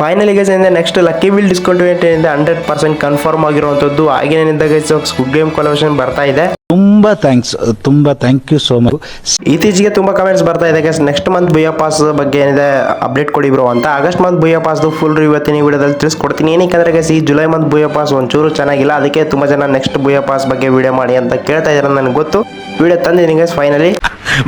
Finally guys ಏನಿದೆ? Next lucky bill discount event ಏನಿದೆ? Hundred percent confirm ಆಗಿರುವಂಥದ್ದು. ಆಗಿನಿಂದ ಗೈಸ್ ಗುಡ್ ಗೇಮ್ ಕೊಲವೇಷನ್ ಬರ್ತಾ ಇದೆ. ತುಂಬಾ ಥ್ಯಾಂಕ್ಸ್ ತುಂಬಾ ಥ್ಯಾಂಕ್ ಯು ಸೋ ಮಚ್ ಇತ್ತೀಚೆಗೆ ತುಂಬಾ ಕಮೆಂಟ್ಸ್ ಬರ್ತಾ ಇದೆ ಗೈಸ್ ನೆಕ್ಸ್ಟ್ ಮಂತ್ ಬುಯ್ಯ ಪಾಸ್ ಬಗ್ಗೆ ಏನಿದೆ ಅಪ್ಡೇಟ್ ಕೊಡಿ ಬ್ರೋ ಅಂತ. ಆಗಸ್ಟ್ ಮಂತ್ ಬುಯ್ಯ ಪಾಸ್ ಫುಲ್ ಇವತ್ತಿನ ಈ ವಿಡಿಯೋದಲ್ಲಿ ತಿಳಿಸ್ಕೊಡ್ತೀನಿ. ಏನಕ್ಕೆ ಗೈಸ್ ಈ ಜುಲೈ ಮಂತ್ ಬುಯ್ಯ ಪಾಸ್ ಒಂಚೂರು ಚೆನ್ನಾಗಿಲ್ಲ. ಅದಕ್ಕೆ ತುಂಬಾ ಜನ ನೆಕ್ಸ್ಟ್ ಬುಯ್ಯ ಪಾಸ್ ಬಗ್ಗೆ ವಿಡಿಯೋ ಮಾಡಿ ಅಂತ ಕೇಳ್ತಾ ಇದ್ದಾರೆ ನನಗೆ ಗೊತ್ತು. ವಿಡಿಯೋ ತಂದಿದ್ದೀನಿ ಗೈಸ್ ಫೈನಲಿ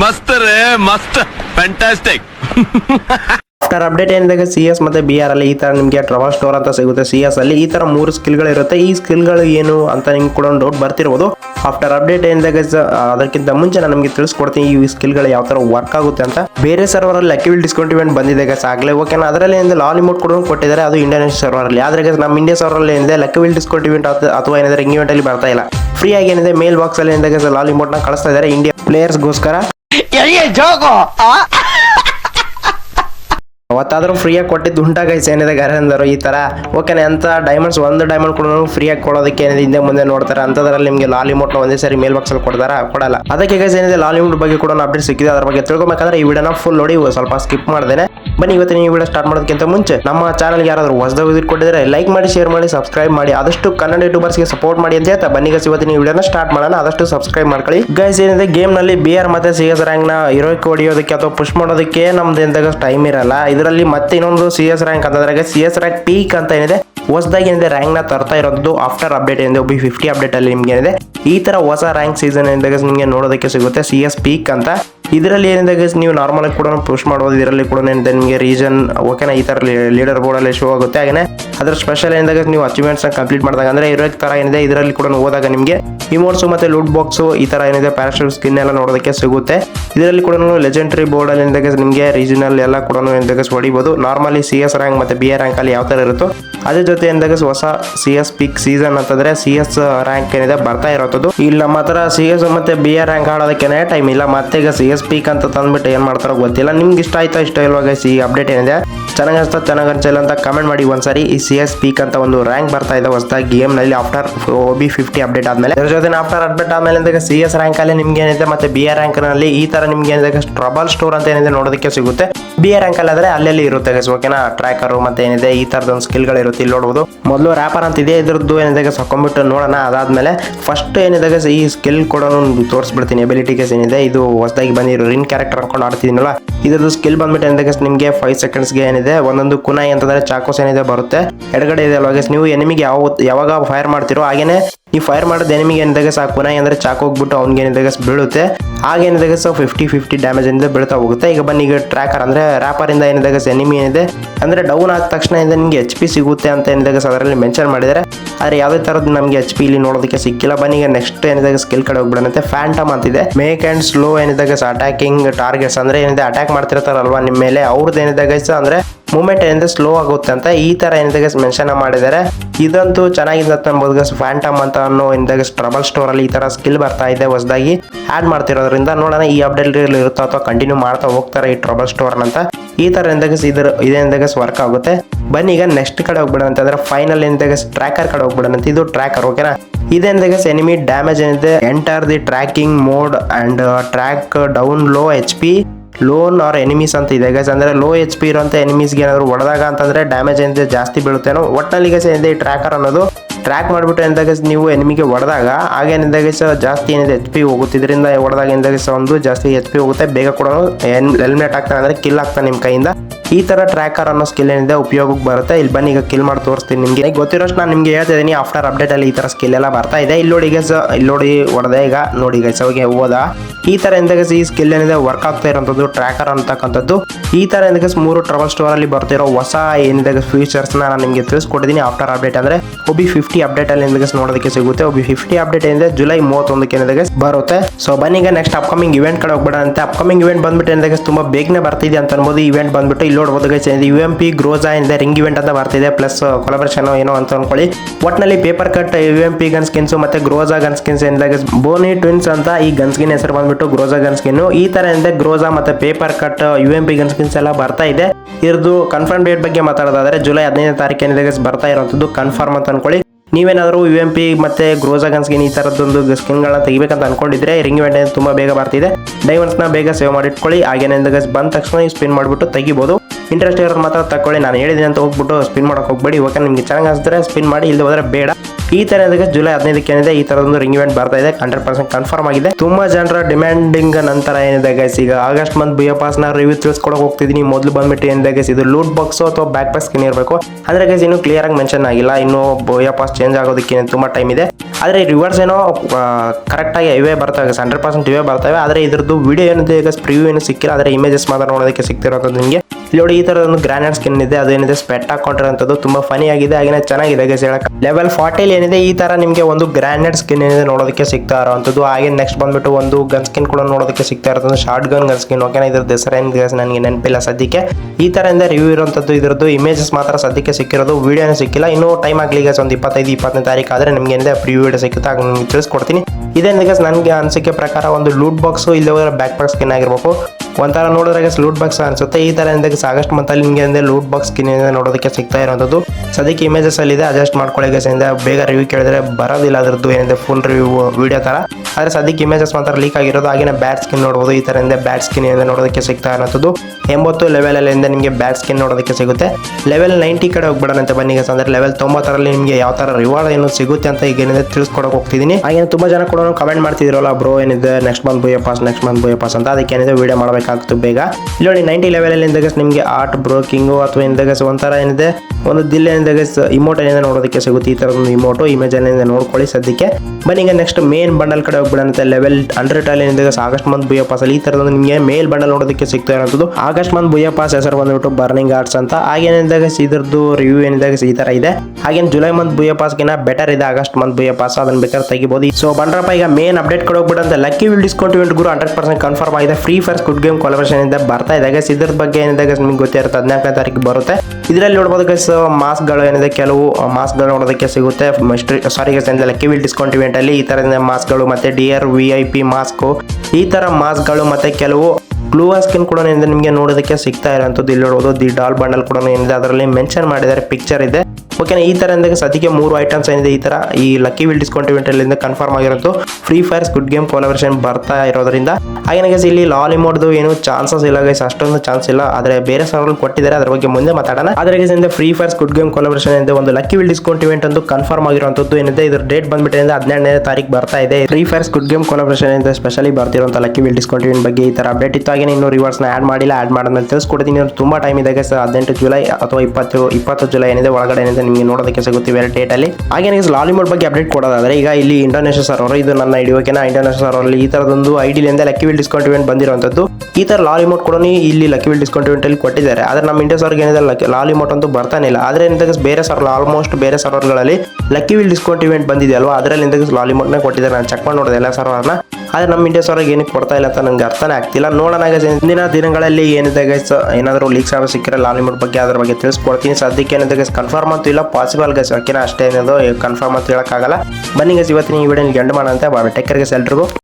ಮಸ್ತ್ ರೇ ಮಸ್ತ್. ಫ್ಯಾಂಟಾಸ್ಟಿಕ್ ಆಫ್ಟರ್ ಅಪ್ಡೇಟ್ ಏನಿದೆ? ಸಿ ಎಸ್ ಮತ್ತೆ ಬಿ ಆರ್ ಅಲ್ಲಿ ಈ ತರ ನಿಮಗೆ ಟ್ರಬಲ್ ಸ್ಟೋರ್ ಅಂತ ಸಿಗುತ್ತೆ. ಸಿ ಎಸ್ ಅಲ್ಲಿ ಈ ತರ ಮೂರು ಸ್ಕಿಲ್ಗಳು ಇರುತ್ತೆ. ಈ ಸ್ಕಿಲ್ಗಳು ಏನು ಅಂತ ನಿಮ್ಗೆ ಕೂಡ ಡೌಟ್ ಬರ್ತಿರ್ಬೋದು. ಆಫ್ಟರ್ ಅಪ್ಡೇಟ್ ಏನಿದೆ ಅದಕ್ಕಿಂತ ಮುಂಚೆ ನಾನು ನಿಮಗೆ ತಿಳಿಸ್ಕೊಡ್ತೀನಿ ಈ ಸ್ಕಿಲ್ಗಳು ಯಾವ ತರ ವರ್ಕ್ ಆಗುತ್ತೆ ಅಂತ. ಬೇರೆ ಸರ್ವರ್ ಅಲ್ಲಿ ಅಕ್ಕಿವಿಲ್ ಡಿಸ್ಕೌಂಟ್ ಇವೆಂಟ್ ಬಂದಿದೆ ಗಸ್ ಆಗಲೇ. ಓಕೆನಾ ಅದರಲ್ಲಿ ಏನಿದೆ? ಲಾಲಿಮೋಟ್ ಕೂಡ ಕೊಟ್ಟಿದ್ದಾರೆ. ಅದು ಇಂಡಿಯನ್ ಸರ್ವರ್ ಅಲ್ಲಿ. ಆದ್ರೆ guys, ನಮ್ಮ ಇಂಡಿಯಾ ಸರ್ವರ್ ಅಲ್ಲಿ ಏನಿದೆ? ಲಕ್ಕಿವಿಲ್ ಡಿಸ್ಕೌಂಟ್ ಇವೆಂಟ್ ಅಥವಾ ಏನಿದೆ? ರಿಂಗ್ ಇವೆಂಟ್ ಅಲ್ಲಿ ಬರ್ತಾ ಇಲ್ಲ. ಫ್ರೀ ಆಗಿ ಏನಿದೆ? ಮೇಲ್ ಬಾಕ್ಸ್ ಅಲ್ಲಿ ಏನಿದೆ ಲಾಲಿಮೋಟ್ನ ಕಳಿಸ್ತಾ ಇದ್ದಾರೆ. ಇಂಡಿಯಾ ಪ್ಲೇಯರ್ಸ್ಗೋಸ್ಕರ ಅವತ್ತಾದ್ರೂ ಫ್ರೀಯಾಗಿ ಕೊಟ್ಟಿದ್ದು ಉಂಟಾ ಗೈಸ್ ಏನಿದೆ ಗರಂದರು ಈ ಥರ. ಓಕೆನೆ ಅಂತ ಡೈಮಂಡ್ಸ್ ಒಂದು ಡೈಮಂಡ್ ಕೂಡ ಫ್ರೀಯಾಗಿ ಕೊಡೋದಕ್ಕೆ ಏನಿದೆ, ಹಿಂದೆ ಮುಂದೆ ನೋಡ್ತಾರೆ. ಅಂತದ್ರಲ್ಲಿ ನಿಮಗೆ ಲಾಲಿಮೋಟ್ನ ಒಂದೇ ಸರಿ ಮೇಲ್ ಬಾಕ್ಸಲ್ಲಿ ಕೊಡ್ತಾರ? ಕೊಡಲ್ಲ. ಅದಕ್ಕೆ ಗೈಸ್ ಏನಿದೆ ಲಾಲಿಮೋಟ್ ಬಗ್ಗೆ ಕೂಡ ಅಪ್ಡೇಟ್ ಸಿಕ್ಕಿದೆ. ಅದ್ರ ಬಗ್ಗೆ ತಿಳ್ಕೊಬೇಕಂದ್ರೆ ಈ ವಿಡಿಯೋನ ಫುಲ್ ನೋಡಿ ಸ್ವಲ್ಪ ಸ್ಕಿಪ್ ಮಾಡ್ದೇನೆ. ಬನ್ನಿ, ಇವತ್ತಿನ ಈ ವಿಡಿಯೋ ಸ್ಟಾರ್ಟ್ ಮಾಡೋದಕ್ಕಿಂತ ಮುಂಚೆ, ನಮ್ಮ ಚಾನಲ್ಗೆ ಯಾರಾದರೂ ಹೊಸದ ವಿಸಿಟ್ ಕೊಟ್ಟಿದ್ರೆ ಲೈಕ್ ಮಾಡಿ ಶೇರ್ ಮಾಡಿ ಸಬ್ಸ್ಕ್ರೈಬ್ ಮಾಡಿ. ಆದಷ್ಟು ಕನ್ನಡ ಯೂಟ್ಯೂಬರ್ಸ್ಗೆ ಸಪೋರ್ಟ್ ಮಾಡಿ ಅಂತ ಹೇಳ್ತಾ. ಬನ್ನಿ ಗೈಸ್ ಇವತ್ತಿನ ಈ ವಿಡಿಯೋನ ಸ್ಟಾರ್ಟ್ ಮಾಡೋಣ. ಆದಷ್ಟು ಸಬ್ಸ್ಕ್ರೈಬ್ ಮಾಡ್ಕೊಳ್ಳಿ. ಗೈಸ್ ಏನಿದೆ ಗೇಮ್ನಲ್ಲಿ ಬಿ ಆರ್ ಮತ್ತೆ ಸಿ ಎಸ್ ರ್ಯಾಂಕ್ನ ನ ಹೀರೋಯ್ಕ್ ಹೊಡಿಯೋದಕ್ಕೆ ಅಥವಾ ಪುಷ್ ಮಾಡೋದಕ್ಕೆ ನಮ್ದು ಎಂದಾಗ ಟೈಮ್ ಇರಲ್ಲ. ಇದರಲ್ಲಿ ಮತ್ತೆ ಇನ್ನೊಂದು ಸಿ ಎಸ್ ರ್ಯಾಂಕ್ ಅಂತಂದ್ರೆ ಸಿ ಎಸ್ ರ್ಯಾಂಕ್ ಪೀಕ್ ಅಂತ ಏನಿದೆ, ಹೊಸದಾಗಿ ಏನಿದೆ ರ್ಯಾಂಕ್ನ ತರ್ತಾ ಇರೋದು ಆಫ್ಟರ್ ಅಪ್ಡೇಟ್ ಏನಿದೆ ಬಿ ಫಿಫ್ಟಿ ಅಪ್ಡೇಟ್ ಅಲ್ಲಿ ನಿಮ್ಗೆ ಏನಿದೆ. ಈ ತರ ಹೊಸ ರ್ಯಾಂಕ್ ಸೀಸನ್ ಏನಿದೆ ನಿಮಗೆ ನೋಡೋದಕ್ಕೆ ಸಿಗುತ್ತೆ ಸಿ ಎಸ್ ಪೀಕ್ ಅಂತ. ಇದರಲ್ಲಿ ಏನಿದೆ ಗೈಸ್ ನೀವು ನಾರ್ಮಲ್ ಆಗಿ ಕೂಡ ಪುಷ್ ಮಾಡ್ಬೋದು. ಇದರಲ್ಲಿ ಕೂಡ ಏನಿದೆ, ನಿಮಗೆ ರೀಸನ್ ಓಕೆನಾ ಈ ತರ ಲೀಡರ್ ಬೋರ್ಡ್ ಅಲ್ಲಿ ಶೋ ಆಗುತ್ತೆ. ಹಾಗೆ ಅದರ ಸ್ಪೆಷಲ್ ಏನಿದೆ ನೀವು ಅಚೀವ್ಮೆಂಟ್ಸ್ ಕಂಪ್ಲೀಟ್ ಮಾಡಿದಾಗ, ಅಂದ್ರೆ ಇರೋ ತರ ಏನಿದೆ, ಇದರಲ್ಲಿ ಕೂಡ ಹೋದಾಗ ನಿಮಗೆ ಇಮೋಟ್ಸ್ ಮತ್ತೆ ಲೂಟ್ ಬಾಕ್ಸ್ ಈ ತರ ಏನಿದೆ ಪ್ಯಾರಾಶೂಟ್ ಸ್ಕಿನ್ ಎಲ್ಲ ನೋಡೋದಕ್ಕೆ ಸಿಗುತ್ತೆ. ಇದರಲ್ಲಿ ಕೂಡ ಲೆಜೆಂಡ್ರಿ ಬೋರ್ಡ್ ಅಲ್ಲಿ ಏನಿದೆ ನಿಮಗೆ ರೀಜನಲ್ ಎಲ್ಲ ಕೂಡ ಏನಿದೆ ಹೊಡಿಬೋದು. ನಾರ್ಮಲಿ ಸಿ ಎಸ್ ರ್ಯಾಂಕ್ ಮತ್ತೆ ಬಿ ಎ ರ್ಯಾಂಕ್ ಅಲ್ಲಿ ಯಾವ ತರ ಇರುತ್ತೋ ಅದ್ರ ಜೊತೆ ಏನಿದೆ ಹೊಸ ಸಿ ಎಸ್ ಪಿಕ್ ಸೀಸನ್ ಅಂತಂದ್ರೆ ಸಿ ಎಸ್ ರ್ಯಾಂಕ್ ಏನಿದೆ, ಬರ್ತಾ ಇರೋದು ಇಲ್ಲಿ ನಮ್ಮ ಹತ್ರ ಸಿ ಎಸ್ ಮತ್ತೆ ಬಿ ಎ ರ್ಯಾಂಕ್ ಆಡೋದಕ್ಕೆ ಟೈಮ್ ಇಲ್ಲ. ಮತ್ತೆ ಈಗ ಸಿ ಎಸ್ ಪೀಕ್ ಅಂತ ತಂದ್ಬಿಟ್ಟು ಏನು ಮಾಡ್ತಾರೋ ಗೊತ್ತಿಲ್ಲ. ನಿಮ್ಗೆ ಇಷ್ಟ ಆಯ್ತಾ ಇಷ್ಟ ಇಲ್ವಾಗ ಸಿ ಈ ಅಪ್ಡೇಟ್ ಏನಿದೆ? ಚೆನ್ನಾಗಿ ಅನಿಸ್ತಾ ಚೆನ್ನಾಗಿ ಅನ್ಸಿಲ್ಲ ಅಂತ ಕಮೆಂಟ್ ಮಾಡಿ ಒಂದ್ಸರಿ. ಈ ಸಿ ಎಸ್ ಪೀಕ್ ಅಂತ ಒಂದು ರ್ಯಾಂಕ್ ಬರ್ತಾ ಇದೆ ಹೊಸದಾಗಿ ಗೇಮ್ನಲ್ಲಿ ಆಫ್ಟರ್ ಬಿ ಫಿಫ್ಟಿ ಅಪ್ಡೇಟ್ ಆದ್ಮೇಲೆ. ಅದ್ರ ಜೊತೆ ಆಫ್ಟರ್ ಅಪ್ಡೇಟ್ ಆದ್ಮೇಲೆ ಸಿ ಎಸ್ ರ್ಯಾಂಕಲ್ಲಿ ನಿಮ್ಗೆ ಏನಿದೆ ಮತ್ತೆ ಬಿ ಆರ್ ರ್ಯಾಂಕ್ನಲ್ಲಿ ಈ ತರ ನಿಮ್ಗೆ ಏನಿದೆ ಟ್ರಬಲ್ ಸ್ಟೋರ್ ಅಂತ ಏನಿದೆ ನೋಡೋದಕ್ಕೆ ಸಿಗುತ್ತೆ. ಬಿ ಎ ರ್ಯಾಂಕ್ ಅಲ್ಲಿ ಆದ್ರೆ ಅಲ್ಲೆಲ್ಲಿ ಇರುತ್ತೆ ಓಕೆನಾ ಟ್ರ್ಯಾಕರು ಮತ್ತೆ ಏನಿದೆ, ಈ ತರದ ಒಂದು ಸ್ಕಿಲ್ಗಳು ಇರುತ್ತೆ, ಇಲ್ಲಿ ನೋಡಬಹುದು ಮೊದಲು ರ್ಯಾಪರ್ ಅಂತ ಇದೆ, ಇದ್ರದ್ದು ಏನಿದೆ ಹಾಕೊಂಡ್ಬಿಟ್ಟು ನೋಡೋಣ. ಅದಾದ್ಮೇಲೆ ಫಸ್ಟ್ ಏನಿದೆ ಈ ಸ್ಕಿಲ್ ಕೂಡ ತೋರಿಸ್ಬಿಡ್ತೀನಿ. ಎಬಿಲಿಟಿ ಕೇಸ್ ಏನಿದೆ, ಇದು ಹೊಸದಾಗಿ ಬಂದಿರೋ ರಿನ್ ಕ್ಯಾರೆಕ್ಟರ್ ಅನ್ಕೊಂಡು ಆಡ್ತಿದ್ದೀನಲ್ಲ ಇದ್ರದ್ದು ಸ್ಕಿಲ್ ಬಂದ್ಬಿಟ್ಟು ಏನಿದೆ ನಿಮಗೆ ಫೈವ್ ಸೆಕೆಂಡ್ಸ್ಗೆ ಏನಿದೆ, ಒಂದೊಂದು ಕುನಾಯಿ ಅಂತಂದ್ರೆ ಚಾಕೋಸ್ ಏನಿದೆ ಬರುತ್ತೆ. ಎಡಗಡೆ ಇದೆ ಅಲ್ವಾ guys, ನೀವು ಎನಿಮಿಗೆ ಯಾವ ಯಾವಾಗ ಫೈರ್ ಮಾಡ್ತಿರೋ, ಹಾಗೇನೆ ನೀವು ಫೈರ್ ಮಾಡೋದು ಎನಿಮಿಗೆ ಏನಿದಾಗ ಸಾಕು. ಪುನಃ ಏನಂದ್ರೆ ಅಂದ್ರೆ ಚಾಕು ಹೋಗ್ಬಿಟ್ಟು ಅವ್ನಿಗೆ ಏನಿದಾಗ ಬೀಳುತ್ತೆ ಏನಿದಾಗ ಸೊ ಫಿಫ್ಟಿ ಫಿಫ್ಟಿ ಡ್ಯಾಮೇಜ್ ಇಂದ ಬೀಳ್ತಾ ಹೋಗುತ್ತೆ. ಈಗ ಬನ್ನಿ, ಈಗ ಟ್ರ್ಯಾಕರ್ ಅಂದ್ರೆ ರಾಪರ್ ಇಂದ ಏನಿದೆ ಸೆನಿಮಿ ಎನಿಮಿ ಏನಿದೆ, ಅಂದ್ರೆ ಡೌನ್ ಆದ ತಕ್ಷಣ ಇಂದ ನಿಮಗೆ ಎಚ್ ಪಿ ಸಿಗುತ್ತೆ ಅಂತ ಏನಿದಾಗ ಅದರಲ್ಲಿ ಮೆನ್ಷನ್ ಮಾಡಿದ್ದಾರೆ ಆದ್ರೆ ಯಾವುದೇ ಥರದ್ದು ನಮಗೆ ಎಚ್ ಪಿ ಇಲ್ಲಿ ನೋಡೋದಕ್ಕೆ ಸಿಕ್ಕಿಲ್ಲ. ಬನ್ನಿ, ಈಗ ನೆಕ್ಸ್ಟ್ ಏನಿದಾಗ ಸ್ಕಿಲ್ ಕಡೆ ಹೋಗ್ಬಿಡಂತೆ ಫ್ಯಾಂಟಮ್ ಅಂತಿದೆ ಮೇಕ್ ಅಂಡ್ ಸ್ಲೋ ಏನಿದಾಗ ಅಟ್ಯಾಕಿಂಗ್ ಟಾರ್ಗೆಟ್ಸ್ ಅಂದ್ರೆ ಏನಿದೆ ಅಟ್ಯಾಕ್ ಮಾಡ್ತಿರ್ತಾರಲ್ವಾ ನಿಮ್ಮ ಮೇಲೆ. ಅವ್ರದ್ದು ಏನಿದಾಗ ಅಂದರೆ ಅಂದ್ರೆ ಮೂಮೆಂಟ್ ಏನಿದೆ ಸ್ಲೋ ಆಗುತ್ತೆ ಅಂತ ಈ ತರ ಏನಿದೆ ಮೆನ್ಷನ್ ಮಾಡಿದ್ದಾರೆ. ಇದಂತೂ ಚೆನ್ನಾಗಿದೆ ಅಂತ ಫ್ಯಾಂಟಮ್ ಅಂತ ಅನ್ನೋ ಏನಿದೆ ಟ್ರಬಲ್ ಸ್ಟೋರ್ ಅಲ್ಲಿ ಈ ತರ ಸ್ಕಿಲ್ ಬರ್ತಾ ಇದೆ ಹೊಸದಾಗಿ. ಆಡ್ ಮಾಡ್ತಿರೋದ್ರಿಂದ ನೋಡೋಣ ಈ ಅಪ್ಡೇಟ್ ಇರುತ್ತೋ ಅಥವಾ ಕಂಟಿನ್ಯೂ ಮಾಡ್ತಾ ಹೋಗ್ತಾರೆ ಈ ಟ್ರಬಲ್ ಸ್ಟೋರ್ ಅಂತ ಈ ತರ ಎಂದಾಗ ಇದ್ರ ಇದೇಂದಾಗ ವರ್ಕ್ ಆಗುತ್ತೆ. ಬನ್ನಿ ಈಗ ನೆಕ್ಸ್ಟ್ ಕಡೆ ಹೋಗ್ಬಿಡೋಣ ಅಂತಂದ್ರೆ ಫೈನಲ್ ಎಂದಾಗ ಟ್ರ್ಯಾಕರ್ ಕಡೆ ಹೋಗ್ಬಿಡೋಣ ಅಂತ. ಇದು ಟ್ರ್ಯಾಕರ್ ಓಕೆನಾ ಇದೇಂದಾಗ ಎನಿಮಿ ಡ್ಯಾಮೇಜ್ ಏನಿದೆ. Enter the tracking mode and track down low H P lone or enemies ಅಂತ ಇದೆ. ಗೈಸ್ ಅಂದ್ರೆ ಲೋ ಎಚ್ ಪಿ ಇರುವಂತ ಎನಿಮೀಸ್ಗೆ ಏನಾದರೂ ಹೊಡೆದಾಗ ಅಂತಂದ್ರೆ ಡ್ಯಾಮೇಜ್ ಏನಿದೆ ಜಾಸ್ತಿ ಬೀಳುತ್ತೇನೋ ಒಟ್ಟಿನಲ್ಲಿ ಗೈಸ್ ಏನಿದೆ ಈ ಟ್ರ್ಯಾಕರ್ ಅನ್ನೋದು ಟ್ರ್ಯಾಕ್ ಮಾಡಿಬಿಟ್ಟು ಏನಿದೆ ನೀವು ಎನಿಮಿಗೆ ಹೊಡೆದಾಗ ಗೈಸ್ ಜಾಸ್ತಿ ಏನಿದೆ ಎಚ್ ಪಿ ಹೋಗುತ್ತೆ ಇದರಿಂದ ಹೊಡೆದಾಗ ಗೈಸ್ ಒಂದು ಜಾಸ್ತಿ ಎಚ್ ಪಿ ಹೋಗುತ್ತೆ. ಬೇಗ ಕೂಡ ಎಲಿಮಿನೇಟ್ ಆಗ್ತಾನೆ ಅಂದ್ರೆ ಕಿಲ್ ಆಗ್ತಾನೆ ನಿಮ್ಮ ಕೈಯಿಂದ. ಈ ತರ ಟ್ರ್ಯಾಕರ್ ಅನ್ನೋ ಸ್ಕಿಲ್ ಏನಿದೆ, ಉಪಯೋಗಕ್ಕೆ ಬರುತ್ತೆ. ಇಲ್ಲಿ ಬನ್ನಿ, ಈಗ ಕಿಲ್ ಮಾಡಿ ತೋರಿಸ್ತೀನಿ ನಿಮಗೆ. ಗೊತ್ತಿರೋಷ್ಟು ನಾನು ನಿಮಗೆ ಹೇಳ್ತಿದ್ದೀನಿ ಆಫ್ಟರ್ ಅಪ್ಡೇಟ್ ಅಲ್ಲಿ ಈ ತರ ಸ್ಕಿಲ್ ಎಲ್ಲ ಬರ್ತಾ ಇದೆ. ಇಲ್ಲಿ ನೋಡಿ ಗೈಸ್ ಇಲ್ಲಿ ನೋಡಿ ಹೊಡೆದೆ ಈಗ, ನೋಡಿ ಗೈಸ್ ಅವಾಗ ಹೋದ ಈ ತರ ಎಂದಾಗ ಈ ಸ್ಕಿಲ್ ಏನಿದೆ ವರ್ಕ್ ಆಗ್ತಾ ಇರೋಂಥದ್ದು ಟ್ರ್ಯಾಕರ್ ಅಂತಕ್ಕಂಥದ್ದು. ಈ ತರ ಏನಿದೆ ಮೂರು ಟ್ರಬಲ್ ಸ್ಟೋರ್ ಅಲ್ಲಿ ಬರ್ತಿರೋ ಹೊಸ ಏನಿದೆ ಫೀಚರ್ಸ್ ನಾನು ನಿಮಗೆ ತಿಳಿಸ್ಕೊಟ್ಟಿದ್ದೀನಿ ಆಫ್ಟರ್ ಅಪ್ಡೇಟ್ ಅಂದ್ರೆ ಒಬಿ ಫಿಫ್ಟಿ ಅಪ್ಡೇಟ್ ಅಲ್ಲಿ ಏನಿದೆ ನೋಡೋದಕ್ಕೆ ಸಿಗುತ್ತೆ. ಒಬಿ ಫಿಫ್ಟಿ ಅಪ್ಡೇಟ್ ಏನಿದೆ ಜುಲೈ ಮೂವತ್ತೊಂದಕ್ಕೆ ಏನಿದೆ ಬರುತ್ತೆ. ಸೊ ಬನ್ನಿ ಈಗ ನೆಕ್ಸ್ಟ್ ಅಪ್ಕಮಿಂಗ್ ಇವೆಂಟ್ ಕಡೆ ಹೋಗ್ಬೇಡ ಅಂತ. ಅಪ್ಕಮಿಂಗ್ ಇವೆಂಟ್ ಬಂದ್ಬಿಟ್ಟು ಏನಿದೆ ತುಂಬಾ ಬೇಗನೆ ಬರ್ತಿದೆ ಅಂತ ಅನ್ಬೋದು. ಇವೆಂಟ್ ಬಂದ್ಬಿಟ್ಟು ಇಲ್ಲಿ ನೋಡಬಹುದು ಯು ಎಂ ಪಿ ಗ್ರೋಜಾ ಏನಿದೆ ರಿಂಗ್ ಇವೆಂಟ್ ಅಂತ ಬರ್ತಿದೆ ಪ್ಲಸ್ ಕೊಲಾಬ್ರೇಷನ್ ಏನೋ ಅಂತ ಅನ್ಕೊಳ್ಳಿ. ಒಟ್ನಲ್ಲಿ paper cut U M P gun skins ಮತ್ತೆ ಗ್ರೋಜಾ ಗನ್ ಸ್ಕಿನ್ಸ್ ಏನಿದೆ ಬೋನಿ ಟ್ವಿನ್ಸ್ ಅಂತ ಈ ಗನ್ ಸ್ಕಿನ್ ಹೆಸರು ಬಂದ್ಬಿಟ್ಟು ಗ್ರೋಜಾ ಗನ್ ಸ್ಕಿನ್ ಈ ತರ ಏನಿದೆ ಗ್ರೋಜಾ ಮತ್ತೆ paper cut U M P gun skins ಎಲ್ಲ ಬರ್ತಾ ಇದೆ. ಇರ್ದು ಕನ್ಫರ್ಮ್ ಡೇಟ್ ಬಗ್ಗೆ ಮಾತಾಡೋದಾದ್ರೆ ಜುಲೈ ಹದಿನೈದನೇ ತಾರೀಕು ಏನಿದೆ guys ಬರ್ತಾ ಇರೋಂಥದ್ದು ಕನ್ಫರ್ಮ್ ಅಂತ ಅನ್ಕೊಳ್ಳಿ. ನೀವೇನಾದರೂ ಯು ಎಂ ಪಿ ಮತ್ತು ಗ್ರೋಜಾಗನ್ ಸ್ಕಿನ್ ಈ ಥರದ್ದೊಂದು ಸ್ಕಿನ್ಗಳನ್ನ ತೆಗಿಬೇಕಂತ ಅನ್ಕೊಂಡಿದ್ರೆ ರಿಂಗ್ ಇವೆಂಟ್ ತುಂಬ ಬೇಗ ಬರ್ತಿದೆ. ಡೈಮಂಡ್ಸ್ನ ಬೇಗ ಸೇವ್ ಮಾಡಿಟ್ಕೊಳ್ಳಿ. ಹಾಗೇನೆಂದ ಗಸ್ ಬಂದ ತಕ್ಷಣ ಸ್ಪಿನ್ ಮಾಡಿಬಿಟ್ಟು ತೆಗಿಬೋದು. ಇಂಟ್ರೆಸ್ಟ್ ಇರೋರು ಮಾತ್ರ ತಗೊಳ್ಳಿ ನಾನು ಹೇಳಿದ್ದೀನಿ ಅಂತ ಹೋಗ್ಬಿಟ್ಟು ಸ್ಪಿನ್ ಮಾಡೋಕೆ ಹೋಗ್ಬೇಡಿ. ಓಕೆ ನಿಮಗೆ ಚೆನ್ನಾಗಿ ಅನಿಸಿದ್ರೆ ಸ್ಪಿನ್ ಮಾಡಿ. ಇಲ್ಲಿ ಹೋದ್ರೆ ಬೇಡ. ಈ ತರ ಇದಕ್ಕೆ ಜುಲೈ ಹದಿನೈದಕ್ಕೆ ಏನಿದೆ, ಈ ತರದೊಂದು ರಿಂಗ್ ಇವೆಂಟ್ ಬರ್ತಾ ಇದೆ. ಹಂಡ್ರೆಡ್ ಪರ್ಸೆಂಟ್ ಕನ್ಫರ್ಮ್ ಆಗಿದೆ. ತುಂಬಾ ಜನರ ಡಿಮ್ಯಾಂಡಿಂಗ್ ನಂತರ ಏನಿದೆ ಗೈಸ್ ಈಗ ಆಗಸ್ಟ್ ಮಂತ್ ಬಿ ಪಾಸ್ನ ರಿವ್ಯೂ ತಿಳಿಸ್ಕೊಡಕ್ ಹೋಗ್ತಿದ್ದೀನಿ ಮೊದಲು ಬಂದ್ಬಿಟ್ಟು ಏನಿದೆ ಗೈಸ್ ಇದು ಲೂಟ್ ಬಾಕ್ಸ್ ಅಥವಾ ಬ್ಯಾಕ್ ಪಾಸ್ ಇರಬೇಕು ಅಂದ್ರೆ ಗೈಸ್ ಇನ್ನು ಕ್ಲಿಯರ್ ಆಗಿ ಮೆನ್ಷನ್ ಆಗಿಲ್ಲ. ಇನ್ನು ಬಿ ಪಾಸ್ ಚೇಂಜ್ ಆಗೋದಕ್ಕೆ ತುಂಬಾ ಟೈಮ್ ಇದೆ. ಆದ್ರೆ ರಿವರ್ಸ್ ಏನೋ ಕರೆಕ್ಟ್ ಆಗಿ ಇವೇ ಬರ್ತವೆ ಹಂಡ್ರೆಡ್ ಪರ್ಸೆಂಟ್ ಇವೇ ಬರ್ತವೆ ಆದ್ರೆ, ಇದ್ರದ್ದು ವಿಡಿಯೋ ಏನಿದೆ ಈಗ ಪ್ರಿವ್ಯೂ ಏನು ಸಿಕ್ಕಿಲ್ಲ. ಆದ್ರೆ ಇಮೇಜಸ್ ಮಾತ್ರ ನೋಡೋದಕ್ಕೆ ಸಿಗ್ತಿರೋದು ನಿಮಗೆ. ಇಲ್ಲಿ ನೋಡಿ, ಈ ತರದ ಒಂದು ಗ್ರಾನೈಟ್ ಸ್ಕಿನ್ ಇದೆ, ಅದೇನಿದೆ, ಸ್ಪೆಟ್ ಹಾಕೊಂಡಿರೋಂಥದ್ದು ತುಂಬಾ ಫನಿ ಆಗಿದೆ ಹಾಗೆ ಚೆನ್ನಾಗಿದೆ ಗೈಸ್ ಹೇಳಕ್ ಲೆವೆಲ್ ಫಾರ್ಟಿ ಏನಿದೆ, ಈ ತರ ನಿಮಗೆ ಒಂದು ಗ್ರಾನೈಟ್ ಸ್ಕಿನ್ ಏನಿದೆ ನೋಡೋದಕ್ಕೆ ಸಿಗ್ತಾ ಇರೋವಂಥದ್ದು. ಹಾಗೆ ನೆಕ್ಸ್ಟ್ ಬಂದ್ಬಿಟ್ಟು ಒಂದು ಗನ್ ಸ್ಕಿನ್ ಕೂಡ ನೋಡೋದಕ್ಕೆ ಸಿಗ್ತಾ ಇರೋದು ಶಾರ್ಟ್ ಗನ್ ಗನ್ ಸ್ಕಿನ್ ಓಕೆನಾ ಇದ್ರದ್ದು ಹೆಸರು ಏನ್ ಗೈಸ್ ನನಗೆ ನೆನಪಿಲ್ಲ ಸದ್ಯಕ್ಕೆ. ಈ ತರ ಇಂದ ರಿವ್ಯೂ ಇರುವಂಥದ್ದು, ಇದ್ರದ್ದು ಇಮೇಜಸ್ ಮಾತ್ರ ಸದ್ಯಕ್ಕೆ ಸಿಕ್ಕಿರೋದು ವಿಡಿಯೋ ಸಿಕ್ಕಿಲ್ಲ. ಇನ್ನು ಟೈಮ್ ಆಗಲಿ ಗೈಸ್ ಒಂದು ಇಪ್ಪತ್ತೈದು, ಇಪ್ಪತ್ತನೇ ತಾರೀಕು ಆದ್ರೆ ನಿಮ್ಗೆ ಏನಿದೆ ಪ್ರಿವ್ಯೂ ವಿಡಿಯೋ ಸಿಕ್ಕುತ್ತೆ ಆಗ ನಿಮ್ಗೆ ತಿಳಿಸ್ಕೊಡ್ತೀನಿ. ಇದೇನಿದೆ ಗೈಸ್ ನನಗೆ ಅನಿಸಿಕೆ ಪ್ರಕಾರ ಒಂದು ಲೂಟ್ ಬಾಕ್ಸ್ ಇಲ್ಲಿ ಹೋದ್ರೆ ಬ್ಯಾಕ್ ಪ್ಯಾಕ್ ಸ್ಕಿನ್ ಆಗಿರ್ಬೇಕು. ಒಂಥರ ನೋಡಿದ್ರೆ ಗೈಸ್ ಲೂಟ್ ಬಾಕ್ಸ್ ಅನ್ಸುತ್ತೆ. ಈ ತರ ಇಂದ ಸಾಕಷ್ಟು ಮತ್ತಲ್ಲಿ ನಿಮಗೆ ಅಂದ್ರೆ ಲೂಟ್ ಬಾಕ್ಸ್ ಸ್ಕಿನ್ ನೋಡೋದಕ್ಕೆ ಸಿಗ್ತಾ ಇರೋದು ಸದ್ಯಕ್ಕೆ ಇಮೇಜಸ್ ಅಲ್ಲಿ ಇದೆ ಅಡ್ಜಸ್ಟ್ ಮಾಡ್ಕೊಳ್ಳಿ ಗೈಸ್ ಇಂದ ಬೇಗ ರಿವ್ಯೂ ಕೇಳಿದ್ರೆ ಬರೋದಿಲ್ಲ ಅದರದ್ದು, ಏನಿದೆ ಫುಲ್ ರಿವ್ಯೂ ವಿಡಿಯೋ ತರ. ಆದರೆ ಸದ್ಯಕ್ಕೆ ಇಮೇಜಸ್ ಮಾತ್ರ ಲೀಕ್ ಆಗಿರೋದು ಹಾಗೆ ಬ್ಯಾಟ್ ಸ್ಕಿನ್ ನೋಡಬಹುದು ಈ ತರ ಇಂದ ಬ್ಯಾಟ್ ಸ್ಕಿನ್ ಏನಿದೆ ನೋಡೋದಕ್ಕೆ ಸಿಗ್ತಾ ಇರೋದು ಎಂಬತ್ತು ಲೆವೆಲ್ ಅಲ್ಲಿ ನಿಮಗೆ ಬ್ಯಾಟ್ ಸ್ಕಿನ್ ನೋಡೋದಕ್ಕೆ ಸಿಗುತ್ತೆ. ಲೆವೆಲ್ ನೈಂಟಿ ಕಡೆ ಹೋಗ್ಬಿಡೋಣಂತೆ ಬನ್ನಿ guys. ಅಂದ್ರೆ ಲೆವೆಲ್ ತೊಂಬತ್ತರಲ್ಲಿ ನಿಮಗೆ ಯಾವ ತರ ರಿವಾರ್ಡ್ ಏನು ಸಿಗುತ್ತೆ ಅಂತ ಈಗ ಏನಿದೆ ತಿಳಿಸ್ಕೊಡೋಕೆ ಹೋಗ್ತಿದ್ದೀನಿ. ಹಾಗೆ ತುಂಬಾ ಜನ ಕೂಡ ಕಮೆಂಟ್ ಮಾಡ್ತಿದ್ರಲ್ಲ, ಬ್ರೋ, ಏನಿದೆ next month booyah pass next month booyah pass ಅಂತ. ಅದಕ್ಕೆ ಏನಿದೆ ವಿಡಿಯೋ ಮಾಡಬೇಕಾಗ್ತು ಬೇಗ. ಇಲ್ಲಿ ನೋಡಿ ನೈಂಟಿ ಲೆವೆಲ್ ಅಲ್ಲಿ ಇಂದಾಗ ನಿಮಗೆ ಆರ್ಟ್ ಬ್ರೋಕಿಂಗ್ ಅಥವಾ ಇಂದಾಗ ಒಂಥರ ಏನಿದೆ, ಒಂದು ದಿಲ್ ಏನಿದೆ ಇಮೋಟ್ ಏನಿದೆ ನೋಡೋದಕ್ಕೆ ಸಿಗುತ್ತೆ. ಈ ತರದ ಒಂದು ಇಮೋಟು ಇಮೇಜ್ ಏನಿದೆ ನೋಡ್ಕೊಳ್ಳಿ ಸದ್ಯಕ್ಕೆ. ಬನ್ನಿ ಈಗ ನೆಕ್ಸ್ಟ್ ಮೇನ್ ಬಂಡಲ್ ಕಡೆ ಹೋಗ್ಬಿಡಂತೆ ಲೆವೆಲ್ ಹಂಡ್ರೆಡ್ ಅಲ್ಲಿ ಏನಿದೆ ಆಗಸ್ಟ್ ಮಂತ್ ಬುಯ ಪಾಸ್ ಅಲ್ಲಿ ಈ ತರದ ನಿಮಗೆ ಮೇಲ್ ಬಂಡಲ್ ನೋಡೋದಕ್ಕೆ ಸಿಗ್ತಾ ಇರೋದು ಆಗಸ್ಟ್ ಮಂತ್ ಬುಯ ಪಾಸ್ ಹೆಸರು ಬಂದ್ಬಿಟ್ಟು ಬರ್ನಿಂಗ್ ಆರ್ಟ್ಸ್ ಅಂತ. ಹಾಗೇನಿದ್ದಾಗ ಇದ್ರದ್ದು ರಿವ್ಯೂ ಏನಿದಾಗ ಈ ತರ ಇದೆ. ಹಾಗೇನು ಜುಲೈ ಮಂತ್ ಬುಯ ಪಾಸ್ಗಿನ ಬೆಟರ್ ಇದೆ ಆಗಸ್ಟ್ ಮಂತ್ ಬುಯ ಪಾಸ್ ಅದನ್ನ ಬೇಕಾದ್ರೆ ತೆಗಿಬೋದು. ಸೊ ಬಂಡ್ರಪ್ಪ ಈಗ ಮೇನ್ ಅಪ್ಡೇಟ್ ಕಡೆ ಹೋಗ್ಬಿಡಂತೆ ಲಕ್ಕಿ ವಿಲ್ ಡಿಸ್ಕೌಂಟ್ ಇವೆಂಟ್ ಗುರು ಹಂಡ್ರೆಡ್ ಪರ್ಸೆಂಟ್ ಕನ್ಫರ್ಮ್ ಆಗಿದೆ. ಫ್ರೀ ಫೈರ್ ಗುಡ್ ಕೊಲಬ್ರೇಷನ್ ಇಂದ ಬರ್ತಾ ಇದೆ. ಗೈಸ್ ಇದ್ರ ಬಗ್ಗೆ ಏನಿದೆ ಗೈಸ್ ನಿಮ್ಗೆ ಗೊತ್ತಿರುತ್ತೆ, ಹದಿನಾಲ್ಕನೇ ತಾರೀಕು ಬರುತ್ತೆ. ಇದರಲ್ಲಿ ನೋಡ್ಬೋದು ಗೈಸ್ ಮಾಸ್ಕ್ಗಳು ಏನಿದೆ, ಕೆಲವು ಮಾಸ್ಕ್ಗಳು ನೋಡೋದಕ್ಕೆ ಸಿಗುತ್ತೆ. Sorry guys lucky wheel discount event ಅಲ್ಲಿ ಈ ತರ ಮಾಸ್ಕ್ಗಳು ಮತ್ತೆ D R V I P mask ಈ ತರ ಮಾಸ್ಕ್ಗಳು ಮತ್ತೆ ಕೆಲವು ಗ್ಲೂ ಸ್ಕಿನ್ ಕೂಡ ಏನಿದೆ, ನಿಮಗೆ ನೋಡೋದಕ್ಕೆ ಸಿಗ್ತಾ ಇರೋಂಥದ್ದು. ಇಲ್ಲಿ ನೋಡಬಹುದು ದಿ ಡಾಲ್ ಬಂಡಲ್ ಕೂಡ ಏನಿದೆ, ಅದರಲ್ಲಿ ಮೆನ್ಷನ್ ಮಾಡಿದ್ದಾರೆ ಪಿಕ್ಚರ್ ಇದೆ. ಓಕೆನಾ ಈ ತರ ಅಂದಾಗ ಸದ್ಯಕ್ಕೆ ಮೂರು ಐಟಮ್ಸ್ ಏನಿದೆ ಈ ತರ. ಈ ಲಕ್ಕಿ ವಿಲ್ ಡಿಸ್ಕೌಂಟ್ ಇವೆಂಟ್ ಅಲ್ಲಿ ಕನ್ಫರ್ಮ್ ಆಗಿರೋದು. Free Fire good game collaboration ಬರ್ತಾ ಇರೋದ್ರಿಂದ. ಹಾಗೆ ಗೈಸ್ ಇಲ್ಲಿ ಲಾಲಿ ಮೋಡ್ದು ಏನು ಚಾನ್ಸಸ್ ಇಲ್ಲ ಗೈಸ್ ಅಷ್ಟೊಂದು ಚಾನ್ಸ್ ಇಲ್ಲ. ಆದ್ರೆ ಬೇರೆ ಸರ್ಗಳು ಕೊಟ್ಟಿದ್ದಾರೆ, ಅದ್ರ ಬಗ್ಗೆ ಮುಂದೆ ಮಾತಾಡೋಣ. ಆದ್ರೆ ಗೈಸ್ ಇಂದ Free Fire's good game collaboration ಇದೆ ಒಂದು ಲಕ್ಕಿ ವಿಲ್ ಡಿಸ್ಕೌಂಟ್ ಇವೆಂಟ್ ಅಂತ ಕನ್ಫರ್ಮ್ ಆಗಿರುವಂತದ್ದು ಏನಿದೆ. ಇದ್ರ ಡೇಟ್ ಬಂದ್ಬಿಟ್ಟಿದೆ ಹದಿನೆಂಟನೇ ತಾರೀಕು ಬರ್ತಾ ಇದೆ. Free Fire's good game collaboration ಇಂದ ಸ್ಪೆಷಲಿ ಬರ್ತಿರುವಂತ ಲಕ್ಕಿ ವಿಲ್ ಡಿಸ್ಕೌಂಟ್ ಇವೆಂಟ್ ಬಗ್ಗೆ ಈ ತರ ಅಪ್ಡೇಟ್ ಇತ್ತು. ಹಾಗೆ ಇನ್ನು ರಿವಾರ್ಡ್ಸ್ನ ಆಡ್ ಮಾಡಿಲ್ಲ ಆಡ್ ಮಾಡೋದ್ಮೇಲೆ ತಿಳಿಸ್ಕೊಡ್ತೀನಿ. ತುಂಬಾ ಟೈಮ್ ಇದೆ ಗೈಸ್ ಹದಿನೆಂಟು ಜುಲೈ ಅಥವಾ ಇಪ್ಪತ್ತು ಇಪ್ಪತ್ತು ಜುಲೈ ಏನಿದೆ, ಒಳಗಡೆ ಏನಿದೆ ನಿಮಗೆ ನೋಡೋದಕ್ಕೆ ಸಿಗುತ್ತೆ ಬೇರೆ ಡೇಟ್ ಅಲ್ಲಿ. ಹಾಗೆ ನನಗೆ ಲಾಲಿಮೋಡ್ ಬಗ್ಗೆ ಅಪ್ಡೇಟ್ ಕೊಡೋದಾದ್ರೆ, ಈಗ ಇಲ್ಲಿ ಇಂಟರ್ನ್ಯಾಷನಲ್ ಸರ್ವರ್ ಇದು ನನ್ನ ಐಡಿ ಓಕೆನಾ ಇಂಟರ್ನ್ಯಾಷನಲ್ ಸರ್ವರ್ ಅಲ್ಲಿ ಈ ತರದೊಂದು ಐಡಿಲಿಂದ ಲಕ್ಕಿ ವಿಲ್ ಡಿಸ್ಕೌಂಟ್ ಇವೆಂಟ್ ಬಂದಿರುವಂಥದ್ದು. ಈ ತರ ಲಾಲಿಮೋಟ್ ಕೂಡ ಇಲ್ಲಿ ಲಕ್ಕಿ ಡಿಸ್ಕೌಂಟ್ ಇವೆಂಟ್ ಅಲ್ಲಿ ಕೊಟ್ಟಿದ್ದಾರೆ. ಆದ್ರೆ ನಮ್ಮ ಇಂಡಿಯಾ ಸರ್ಗೆ ಏನಿದೆ ಲಾಲಿಮೋಟ್ ಅಂತೂ ಬರ್ತಾನೆ ಇಲ್ಲ. ಆದ್ರೆ ಇಂಥ ಬೇರೆ ಸರ್ವರ್ ಆಲ್ಮೋಸ್ಟ್ ಬೇರೆ ಸರ್ವರ್ಗಳಲ್ಲಿ ಲಕ್ಕಿ ವಿಲ್ ಡಿಸ್ಕೌಂಟ್ ಇವೆಂಟ್ ಬಂದಿದೆ ಅಲ್ವಾ ಅದರಲ್ಲಿ ಲಾಲಿಮೋಟ್ನೇ ಕೊಟ್ಟಿದ್ದಾರೆ. ನಾನು ಚೆಕ್ ಮಾಡಿ ನೋಡಿದೆ, ಎಲ್ಲ ಸರ್ವರ್ನ ಆದ್ರೆ ನಮ್ಮ ಇಂಡಿಯಾ ಸರ್ ಏನಕ್ಕೆ ಕೊಡ್ತಾ ಇಲ್ಲ ಅಂತ ನಂಗೆ ಅರ್ಥನೇ ಆಗ್ತಿಲ್ಲ. ನೋಡೋಣ ಗೈಸ್ ಇಂದಿನ ದಿನಗಳಲ್ಲಿ ಏನಿದೆ ಗೈಸ್ ಏನಾದರೂ ಲೀಕ್ಸ್ ಆಗೋ ಸಿಕ್ಕಿರೋ ಲಾಲಿಮೋಟ್ ಬಗ್ಗೆ ಅದ್ರ ಬಗ್ಗೆ ತಿಳಿಸ್ಕೊಡ್ತೀನಿ. ಸದ್ಯಕ್ಕೆ ಏನಿದೆ ಗೈಸ್ ಕನ್ಫರ್ಮ್ ಅಂತೂ ಇಲ್ಲ ಪಾಸಿಬಲ್ ಗೈಸ್ ಓಕೆನಾ ಅಷ್ಟೇ ಏನದು ಕನ್ಫರ್ಮ್ ಅಂತ ಹೇಳೋಕ್ಕಾಗಲ್ಲ. ಬನ್ನಿ ಗೈಸ್ ಇವತ್ತಿನ ಈ ವಿಡಿಯೋ ಎಂಡ್ ಟೆಕ್ಕರ್ ಟೆಕ್ಕರ್ಗೆ ಎಲ್ರಿಗೂ.